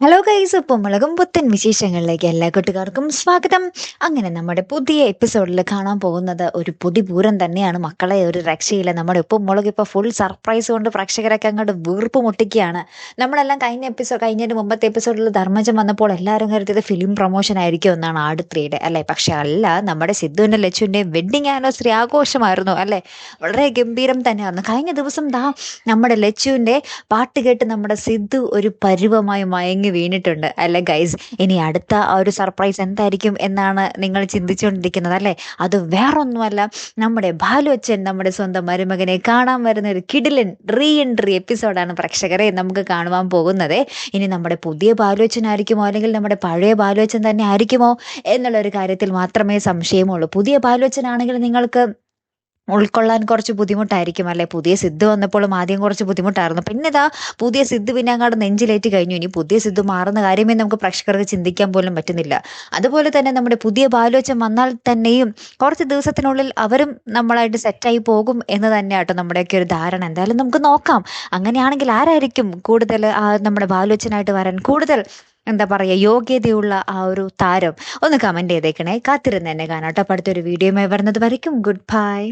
Hello guys ഉപ്പും മുളകും പുത്തൻ വിശേഷങ്ങളിലേക്ക് എല്ലാ കൂട്ടുകാർക്കും സ്വാഗതം. അങ്ങനെ നമ്മുടെ പുതിയ എപ്പിസോഡിൽ കാണാൻ പോകുന്നത് ഒരു പൊടിപൂരം തന്നെയാണ്. മക്കളെ ഒരു രക്ഷയില്ല. നമ്മുടെ ഉപ്പും മുളക് ഇപ്പോൾ ഫുൾ സർപ്രൈസ് കൊണ്ട് പ്രേക്ഷകരൊക്കെ അങ്ങോട്ട് വീർപ്പ് മുട്ടിക്കുകയാണ്. നമ്മളെല്ലാം കഴിഞ്ഞ എപ്പിസോഡ് കഴിഞ്ഞതിന് മുമ്പത്തെ എപ്പിസോഡിൽ ധർമ്മജം വന്നപ്പോൾ എല്ലാവരും കരുതിയത് ഫിലിം പ്രൊമോഷൻ ആയിരിക്കും എന്നാണ് ആട് ത്രീയുടെ അല്ലേ? പക്ഷെ അല്ല നമ്മുടെ സിദ്ധുവിന്റെ ലച്ചുവിന്റെ വെഡിങ് ആനിവേഴ്സറി ആഘോഷമായിരുന്നു അല്ലേ? വളരെ ഗംഭീരം തന്നെയായിരുന്നു. കഴിഞ്ഞ ദിവസം ദാ നമ്മുടെ ലച്ചുവിന്റെ പാട്ട് കേട്ട് നമ്മുടെ സിദ്ധു ഒരു പരുവമായി മയങ്ങി വീണിട്ടുണ്ട്. അല്ലെ ഗൈസ് ഇനി അടുത്ത ആ ഒരു സർപ്രൈസ് എന്തായിരിക്കും എന്നാണ് നിങ്ങൾ ചിന്തിച്ചുകൊണ്ടിരിക്കുന്നത് അല്ലേ? അത് വേറൊന്നുമല്ല നമ്മുടെ ബാലു അച്ഛൻ നമ്മുടെ സ്വന്തം മരുമകനെ കാണാൻ വരുന്ന ഒരു കിടിലൻ റീ എൻട്രി എപ്പിസോഡാണ് പ്രേക്ഷകരെ നമുക്ക് കാണുവാൻ പോകുന്നത്. ഇനി നമ്മുടെ പുതിയ ബാലു അച്ഛനായിരിക്കുമോ? അല്ലെങ്കിൽ നമ്മുടെ പഴയ ബാലു അച്ഛൻ തന്നെ ആയിരിക്കുമോ? എന്നുള്ള ഒരു കാര്യത്തിൽ മാത്രമേ സംശയമുള്ളൂ. പുതിയ ബാലു അച്ഛനാണെങ്കിൽ നിങ്ങൾക്ക് ഉൾക്കൊള്ളാൻ കുറച്ച് ബുദ്ധിമുട്ടായിരിക്കും അല്ലേ? പുതിയ സിദ്ധ് വന്നപ്പോഴും ആദ്യം കുറച്ച് ബുദ്ധിമുട്ടായിരുന്നു. പിന്നെ ഇതാ പുതിയ സിദ്ധ് പിന്നെ അങ്ങോട്ട് നെഞ്ചിലേറ്റ് കഴിഞ്ഞു. ഇനി പുതിയ സിദ്ധ് മാറുന്ന കാര്യമേ നമുക്ക് പ്രേക്ഷകർക്ക് ചിന്തിക്കാൻ പോലും പറ്റുന്നില്ല. അതുപോലെ തന്നെ നമ്മുടെ പുതിയ ബാലോചൻ വന്നാൽ തന്നെയും കുറച്ച് ദിവസത്തിനുള്ളിൽ അവരും നമ്മളായിട്ട് സെറ്റായി പോകും എന്ന് തന്നെയാട്ടോ നമ്മുടെയൊക്കെ ഒരു ധാരണ. എന്തായാലും നമുക്ക് നോക്കാം. അങ്ങനെയാണെങ്കിൽ ആരായിരിക്കും കൂടുതൽ നമ്മുടെ ബാലോചനായിട്ട് വരാൻ കൂടുതൽ എന്താ പറയുക യോഗ്യതയുള്ള ആ ഒരു താരം? ഒന്ന് കമന്റ് ചെയ്തേക്കണേ. കാത്തിരുന്ന് തന്നെ കാണാം കേട്ടോ. അപ്പോൾ അടുത്തൊരു വീഡിയോയുമായി വരുന്നത് വരയ്ക്കും. Good bye.